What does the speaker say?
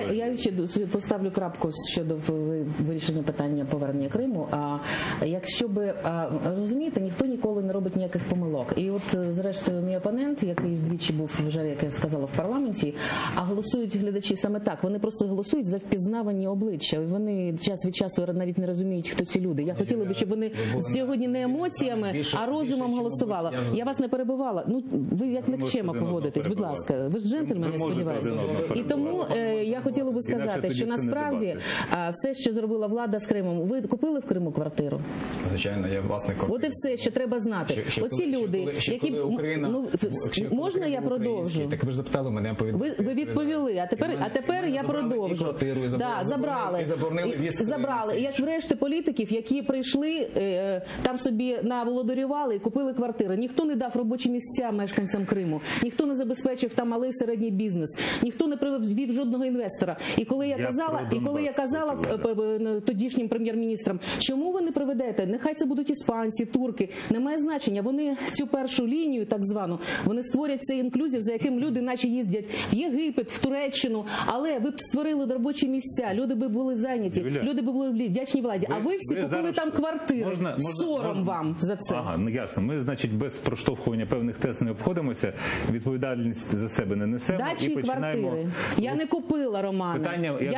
я ще поставлю крапку щодо вирішення питання повернення Криму. А якщо би розумієте, ніхто ніколи не робить ніяких помилок. І от е, зрештою, мій опонент, який двічі був вже як я сказала в парламенті, а голосують глядачі саме так. Вони просто голосують за впізнавані обличчя. І Вони час від часу навіть не розуміють, хто ці люди. Я хотіла би, щоб вони сьогодні не емоціями, а розумом голосували. я- вас не перебивала. Ну ви як никчема поводитесь, будь ласка. Ви ж джентльмен, Ви я сподіваюся. І тому е, я хотіла би сказати, що насправді все, що зробила влада з Кримом, ви купили в Криму квартиру? Звичайно, я власник От і все, що треба знати. Оці коли- люди, коли- які коли Україна, ну ще можна Крим я продовжу? Так ви ж запитали мене, я повідомив. Ви, ви відповіли, а тепер, а тепер я продовжу. Квартиру, і Да, забрали. і заборонили в'їзд забрали. І як врешті політиків, які прийшли е, там собі наволодарювали і купили квартири. Ніхто не дав робочі місця мешканцям Криму, ніхто не забезпечив там малий середній бізнес, ніхто не привів жодного інвестора. І коли я, Я казала, і коли я казала тодішнім прем'єр-міністрам, чому ви не приведете? Нехай це будуть іспанці, турки. Немає значення. Вони цю першу лінію, так звану, вони створять цей інклюзів, за яким люди, наче їздять в Єгипет, в Туреччину. Але ви б створили робочі місця, люди би були зайняті, Юля, люди би були вдячні владі. а ви всі купили зараз- там квартири. Можна- можна- Сором можна- вам за це. Ага, ну ясно. Ми, значить, без проштовхування певних тез не обходимося. Відповідальність за себе не несемо Дачі і починаємо. квартири. Я не купила Романа. Питання, я